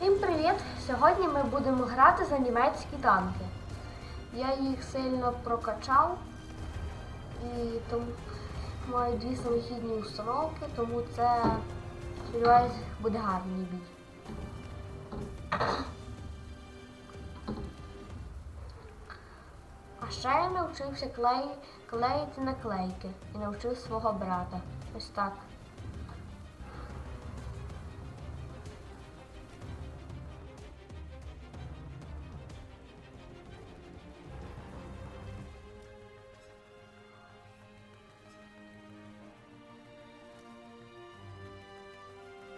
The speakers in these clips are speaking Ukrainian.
Всім привіт! Сьогодні ми будемо грати за німецькі танки. Я їх сильно прокачав і тому маю дві самохідні установки, тому це сподіваюсь буде гарний бій. А ще я навчився клеїти наклейки і навчив свого брата. Ось так.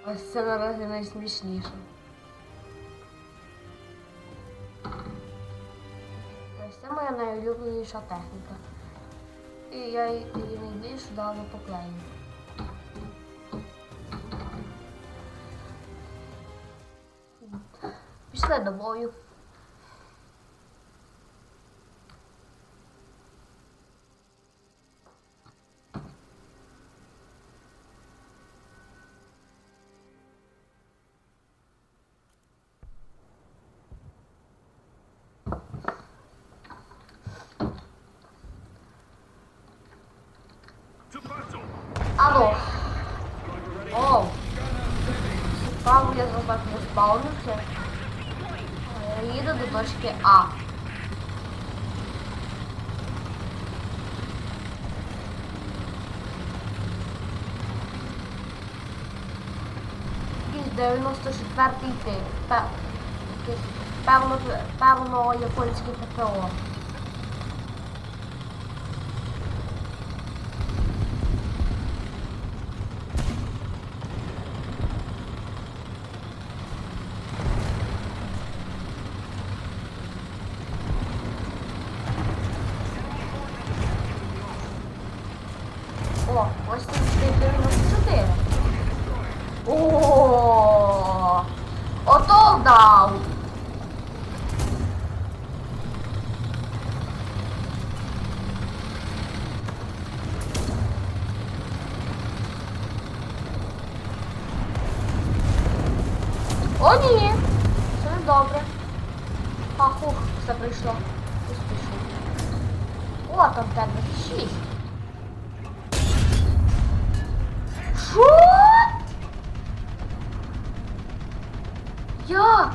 Ось це наразі найсмішніше. Ось це моя найулюбленіша техніка. І я її найбільш вдало поклею. Пішли до бою. пък не използват се ида до точки А. Из 94-те. Павно, павно японски ППО. О, ось тут 94. О, ото дав. О, ні. Все не добре. А, хух, все прийшло. Успішно. О, там тебе 6. Що? Як?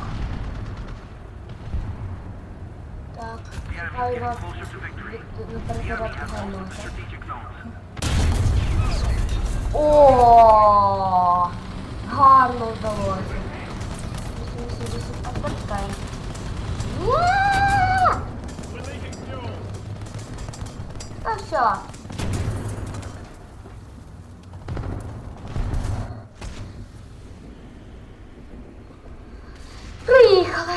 Так, чекаю вас. О, гарно вдалося. 80. Та все. Приїхали.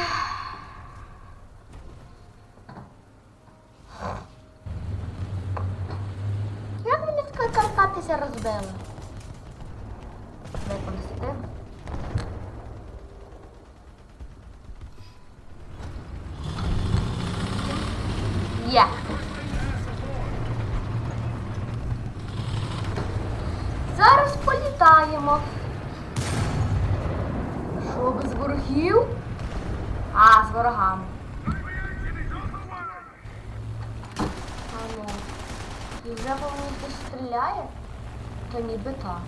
Як вони в Карпатися розбили? Використати. Є. Зараз політаємо. Що без ворогів? А, з ворогами. А ну. І вже по мені стріляє? То ніби так.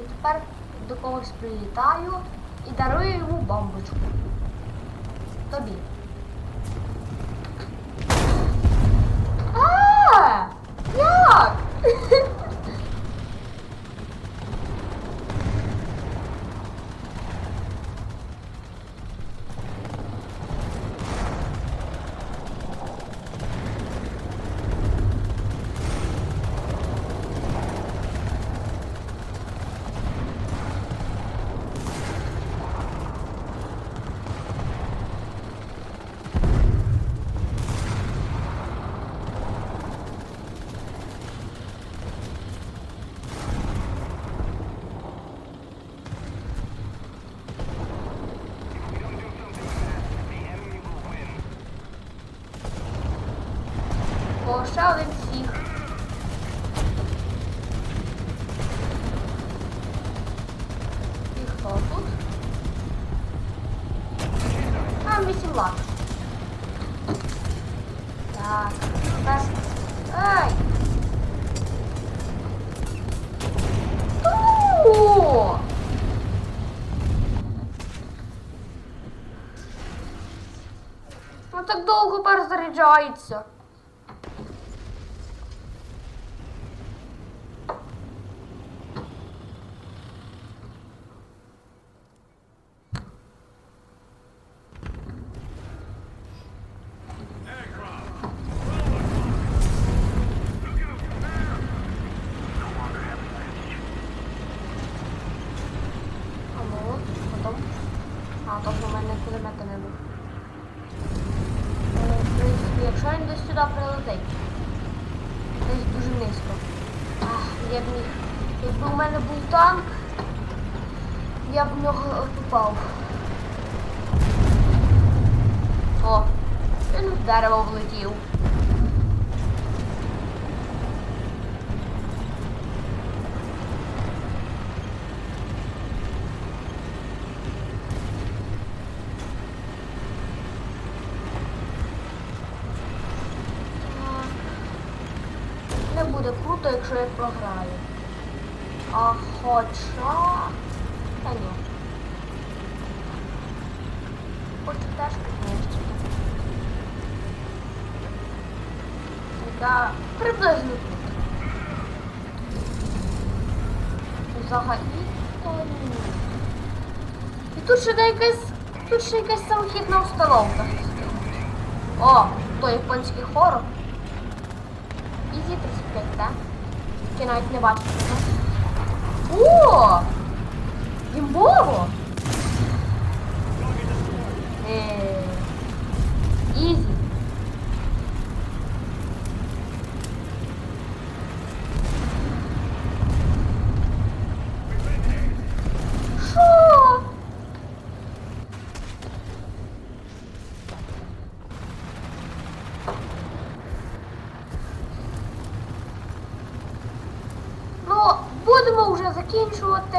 І тепер до когось прилітаю і дарую йому бомбочку. Тобі. А! Як? приглашали всіх. І хто тут? А, вісім лап. Так, без... Ай! О! Ну так довго перезаряджається. Він десь сюди прилетить, десь дуже низько. Ах, я б міг. Якби у мене був танк, я б в нього попав. О, він в дерево влетів. Так. Не буде круто, якщо я програю. А хоча. Та ні. Хочу теж піднищити. Така приблизно тут. Взагалі то ні. І тут ще якась. Тут ще якась самохідна установка. О, то японський хорор. Ізі 35, так? Я навіть не бачу. О! Імбово! Е, Ізі. Що? Ну, будемо вже закінчувати.